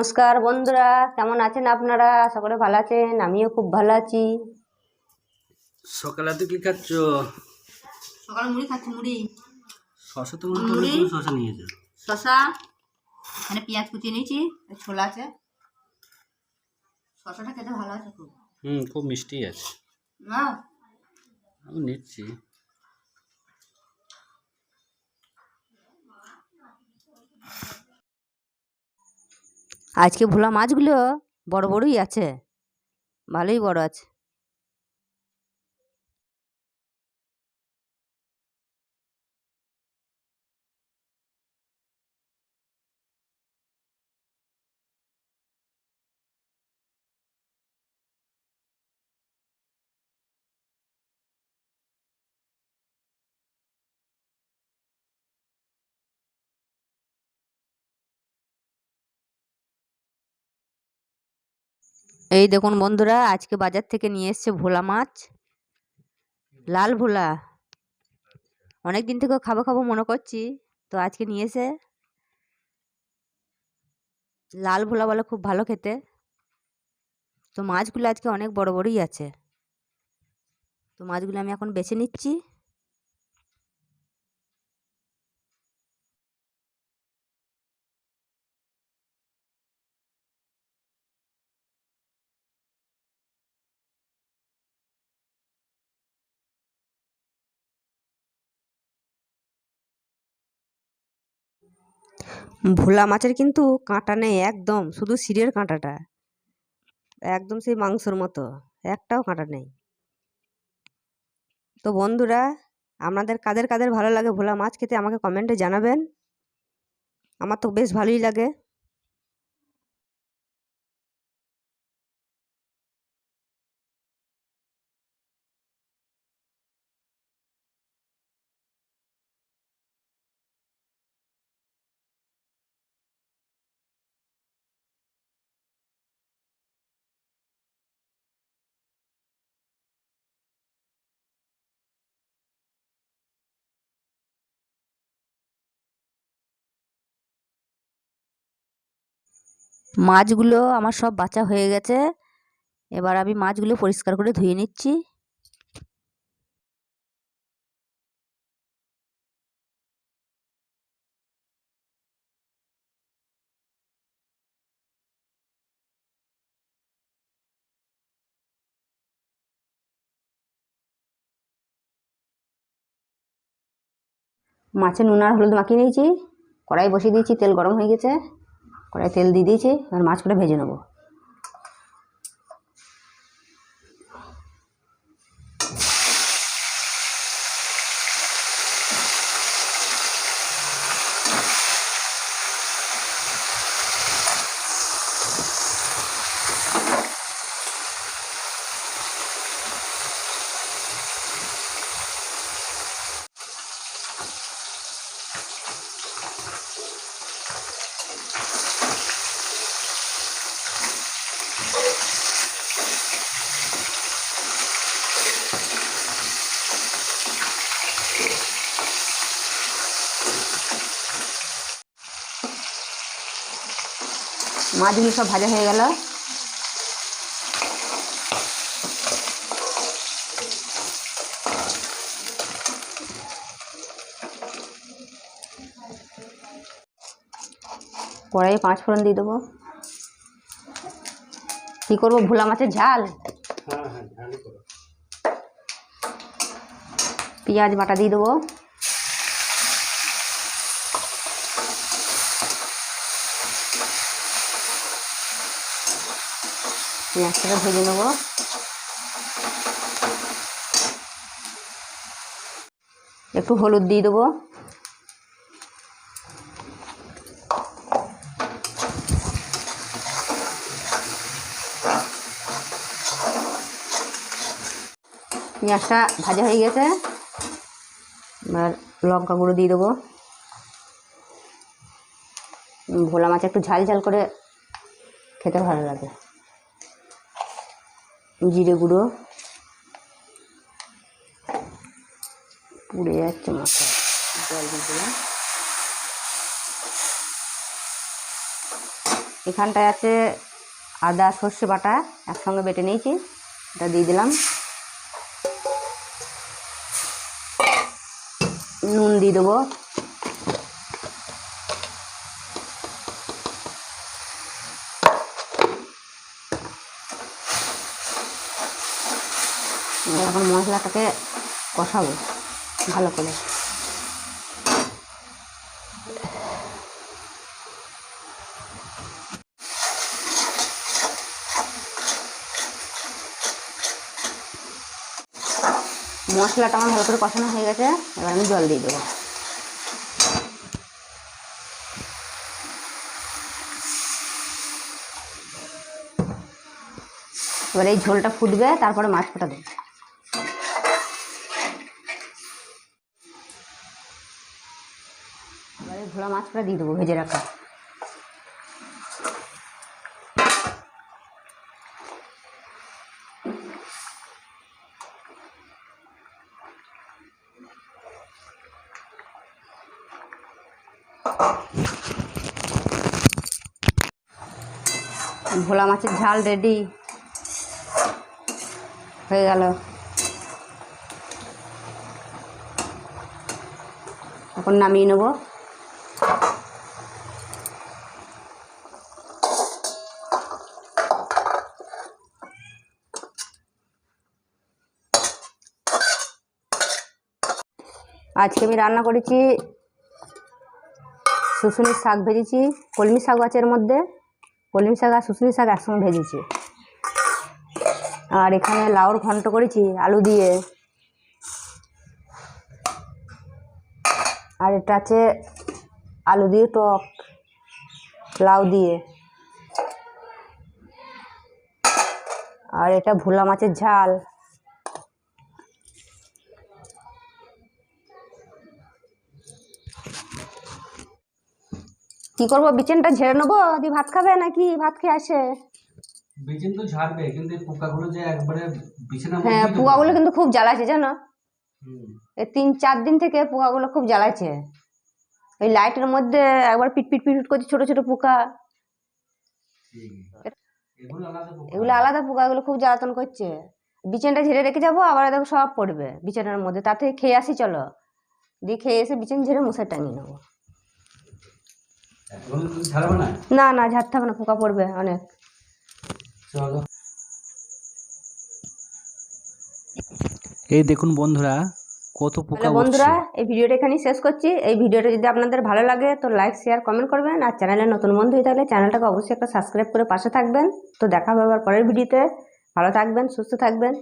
নমস্কার বন্ধুরা কেমন আছেন আপনারা? সকলে ভালো আছেন? আমিও খুব ভালো আছি। সকালে তুই কি খাচ্ছ? সকালে মুড়ি খাচ্ছি মুড়ি। শশা তো মনে তুমি শশা নিয়েছো। শশা। এখানে পেঁয়াজ কুচিয়ে নিয়েছি আর ছোলা আছে। শশাটা খেতে ভালো আছে খুব। হুম খুব মিষ্টি আছে। না? আমি নিচ্ছি। আজকে ভোলা মাছগুলো বড় বড়ই আছে ভালোই বড় আছে। এই দেখুন বন্ধুরা, আজকে বাজার থেকে নিয়ে এসছে ভোলা মাছ। লাল ভোলা। অনেক দিন থেকে খাব খাব মনে করছি, তো আজকে নিয়ে এসে লাল ভোলা বলে খুব ভালো খেতে। তো মাছগুলো আজকে অনেক বড় বড়ই আছে। তো মাছগুলো আমি এখন বেছে নিচ্ছি। ভোলা মাছের কিন্তু কাঁটা নেই একদম, শুধু শিরের কাঁটাটা। একদম সেই মাংসর মতো, একটাও কাঁটা নেই। তো বন্ধুরা, আপনাদের কাদের কাদের ভালো লাগে ভোলা মাছ খেতে আমাকে কমেন্টে জানাবেন। আমার তো বেশ ভালোই লাগে। মাছগুলো আমার সব বাছা হয়ে গেছে। এবার আমি মাছগুলো পরিষ্কার করে ধুয়ে নিচ্ছি। মাছে নুন আর হলুদ মাখিয়ে নিয়েছি। কড়াই বসিয়ে দিয়েছি, তেল গরম হয়ে গেছে। কড়াই তেল দিয়ে দিয়েছি এবার মাছগুলো ভেজে নেব। মাছগুলো সব ভাজা হয়ে গেল। কড়াইয়ে পাঁচ ফোড়ন দিয়ে দেবো। কী করব ভোলা মাছের ঝাল? হ্যাঁ হ্যাঁ পেঁয়াজ বাটা দিয়ে দেবো। পেঁয়াজটাকে ভেজে নেব। একটু হলুদ দিয়ে দেবো। পেঁয়াজটা ভাজা হয়ে গেছে। এবার লঙ্কা গুঁড়ো দিয়ে দেবো। ভোলা মাছ একটু ঝাল ঝাল করে খেতে ভালো লাগে। জিরে গুঁড়ো। পুড়ে যাচ্ছে মাছটা জল দিয়ে দিলাম। এখানটায় আছে আদা, সর্ষে বাটা একসঙ্গে বেটে নিয়েছি। এটা দিয়ে দিলাম। নুন দিয়ে দেবো। এখন মশলাটাকে কষাবো ভালো করে। মশলাটা আমার ভালো করে কষানো হয়ে গেছে, এবার আমি জল দিয়ে দেবো। এবার এই ঝোলটা ফুটবে, তারপরে মাছ ফোটা দেবো। এবারে ভোলা মাছটা দিয়ে দেবো, ভেজে রাখা। ভোলা মাছের ঝাল রেডি হয়ে গেল। এখন নামিয়ে নেব। আজকে আমি রান্না করেছি শুশুনির শাক ভেজেছি, কলমি শাক আছে মধ্যে। কলমি শাক আর শুশুনি শাক একসঙ্গে ভেজেছি। আর এখানে লাউর ঘন্ট করেছি, আলু দিয়ে। আর এটা আছে আলু দিয়ে টক, লাউ দিয়ে। আর এটা ভোলা মাছের ঝাল। কি করব? বিচেনটা ঝেড়ে নেব? দিয়ে ভাত খাবে নাকি? ভাত খেয়ে আসে। বেচেন তো ঝাড়বে কিন্তু পোকাগুলো যে একবারে বিছানা হ্যাঁ পোকাগুলো কিন্তু খুব জ্বালাচ্ছে জানো? এই তিন চার দিন থেকে পোকাগুলো খুব জ্বালাচ্ছে ওই লাইটের মধ্যে একবার পিট পিট পিট করছে ছোটো ছোটো পোকা। এগুলো আলাদা পোকা। এগুলো খুব জ্বালাতন করছে। বিছানটা ঝেড়ে রেখে যাব আবার দেখো সব পড়বে বিছানার মধ্যে। থেকে খেয়ে আসি চলো। দিয়ে খেয়ে এসে বিছান ঝেড়ে মশাই টাঙিয়ে নেব। না? না না ঝাড়তে হবে না পোকা পড়বে অনেক। এই দেখুন বন্ধুরা কত পোকা বন্ধুরা এই ভিডিওটা এখানেই শেষ করছি। এই ভিডিওটা যদি আপনাদের ভালো লাগে তো লাইক শেয়ার কমেন্ট করবেন। আর চ্যানেলে নতুন বন্ধু হয়ে থাকলে চ্যানেলটাকে অবশ্যই একটা সাবস্ক্রাইব করে পাশে থাকবেন। তো দেখা হবে আবার পরের ভিডিওতে। ভালো থাকবেন সুস্থ থাকবেন।